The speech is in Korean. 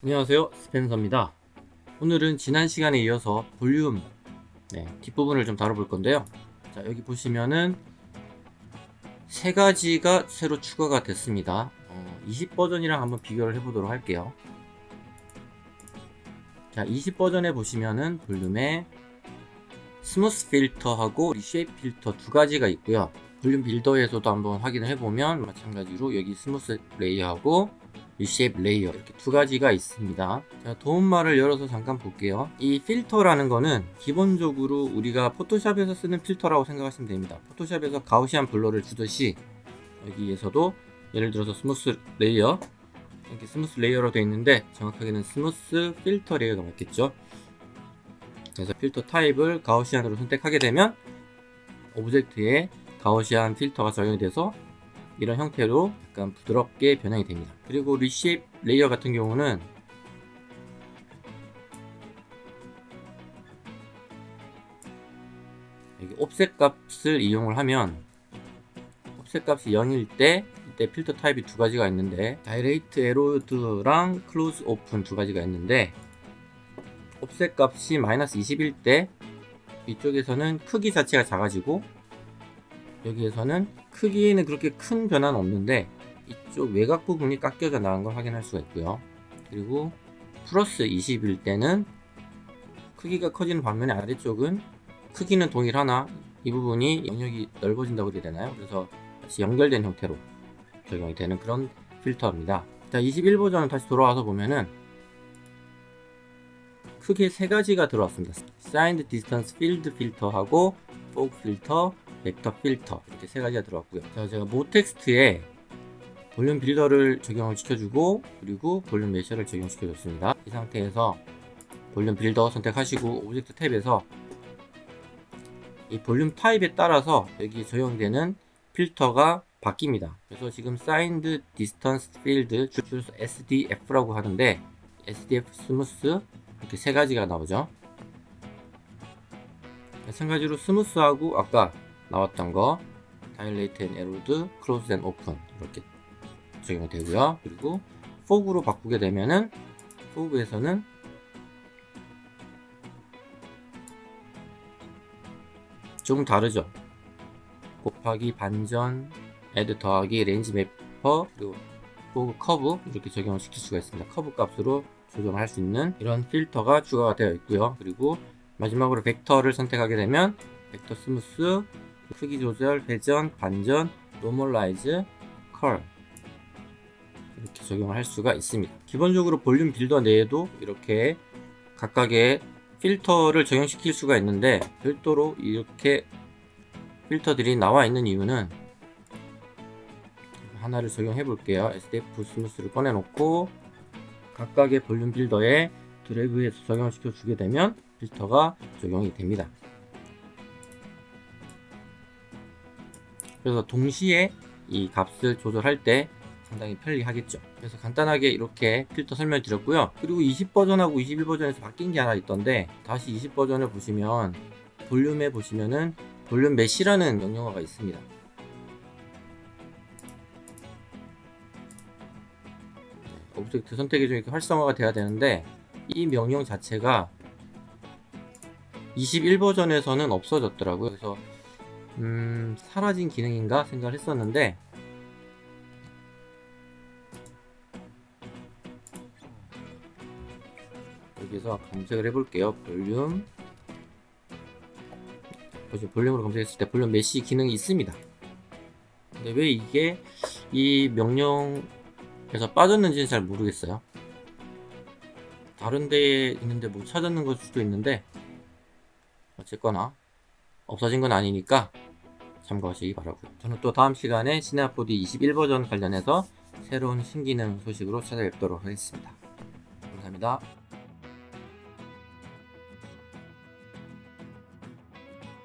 안녕하세요 스펜서입니다. 오늘은 지난 시간에 이어서 볼륨 네, 뒷부분을 좀 다뤄볼 건데요. 자 여기 보시면은 세 가지가 새로 추가가 됐습니다. 어, 20 버전이랑 한번 비교를 해보도록 할게요. 자20 버전에 보시면은 볼륨에 스무스 필터하고 리쉐이프 필터 두 가지가 있고요. 볼륨 빌더에서도 한번 확인을 해보면 마찬가지로 여기 스무스 레이어하고 리쉐이프 레이어 이렇게 두 가지가 있습니다. 자, 도움말을 열어서 잠깐 볼게요. 이 필터라는 거는 기본적으로 우리가 포토샵에서 쓰는 필터라고 생각하시면 됩니다. 포토샵에서 가우시안 블러를 주듯이 여기에서도 예를 들어서 스무스 레이어 이렇게 스무스 레이어로 되어 있는데 정확하게는 스무스 필터 레이어가 맞겠죠. 그래서 필터 타입을 가우시안으로 선택하게 되면 오브젝트에 가우시안 필터가 적용이 돼서 이런 형태로 약간 부드럽게 변형이 됩니다. 그리고 리쉐이프 레이어 같은 경우는 여기 옵셋 값을 이용을 하면 옵셋 값이 0일 때 이때 필터 타입이 두 가지가 있는데 다이레이트 에로드랑 클로즈 오픈 두 가지가 있는데 옵셋 값이 마이너스 20일 때 이쪽에서는 크기 자체가 작아지고 여기에서는 크기에는 그렇게 큰 변화는 없는데 이쪽 외곽 부분이 깎여져 나간 걸 확인할 수가 있고요. 그리고 플러스 20일 때는 크기가 커지는 반면에 아래쪽은 크기는 동일하나 이 부분이 영역이 넓어진다고 해야 되나요? 그래서 같이 연결된 형태로 적용이 되는 그런 필터입니다. 자, 21 버전은 다시 돌아와서 보면은 크게 세 가지가 들어왔습니다. Signed Distance Field 필터하고 Fog 필터, 벡터 필터 이렇게 세 가지가 들어왔고요. 자, 제가 모텍스트에 볼륨 빌더를 적용을 시켜주고 그리고 볼륨 메셔를 적용시켜줬습니다. 이 상태에서 볼륨 빌더 선택하시고 오브젝트 탭에서 이 볼륨 타입에 따라서 여기 적용되는 필터가 바뀝니다. 그래서 지금 Signed Distance Field 줄여서 SDF라고 하는데 SDF 스무스 이렇게 세 가지가 나오죠. 마찬가지로 스무스하고 아까 나왔던 거 다일레이트 앤 에로드, 클로즈 앤 오픈 이렇게 적용이 되고요. 그리고 포그로 바꾸게 되면은 포그에서는 조금 다르죠. 곱하기 반전, 애드 더하기 레인지 매퍼 그리고 포그 커브 이렇게 적용을 시킬 수가 있습니다. 커브 값으로 조정할 수 있는 이런 필터가 추가가 되어 있고요. 그리고 마지막으로 벡터를 선택하게 되면 벡터 스무스, 크기 조절, 회전, 반전, 노멀라이즈, 컬 이렇게 적용을 할 수가 있습니다. 기본적으로 볼륨 빌더 내에도 이렇게 각각의 필터를 적용시킬 수가 있는데 별도로 이렇게 필터들이 나와 있는 이유는 하나를 적용해 볼게요. SDF 스무스를 꺼내 놓고 각각의 볼륨 빌더에 드래그해서 적용시켜 주게 되면 필터가 적용이 됩니다. 그래서 동시에 이 값을 조절할 때 상당히 편리하겠죠. 그래서 간단하게 이렇게 필터 설명 드렸고요. 그리고 20 버전하고 21 버전에서 바뀐 게 하나 있던데 다시 20 버전을 보시면 볼륨에 보시면은 볼륨 메시라는 명령어가 있습니다. 오브젝트 선택이 좀 이렇게 활성화가 돼야 되는데 이 명령 자체가 21 버전에서는 없어졌더라고요. 그래서 음, 사라진 기능인가 생각을 했었는데 여기서 검색을 해볼게요. 볼륨 볼륨으로 검색했을 때 볼륨 메시 기능이 있습니다. 근데 왜 이게 이 명령에서 빠졌는지는 잘 모르겠어요. 다른 데에 있는데 못 찾았는 걸 수도 있는데 어쨌거나 없어진 건 아니니까 참고하시기 바라고요. 저는 또 다음 시간에 시네아포디 21 버전 관련해서 새로운 신기능 소식으로 찾아뵙도록 하겠습니다. 감사합니다.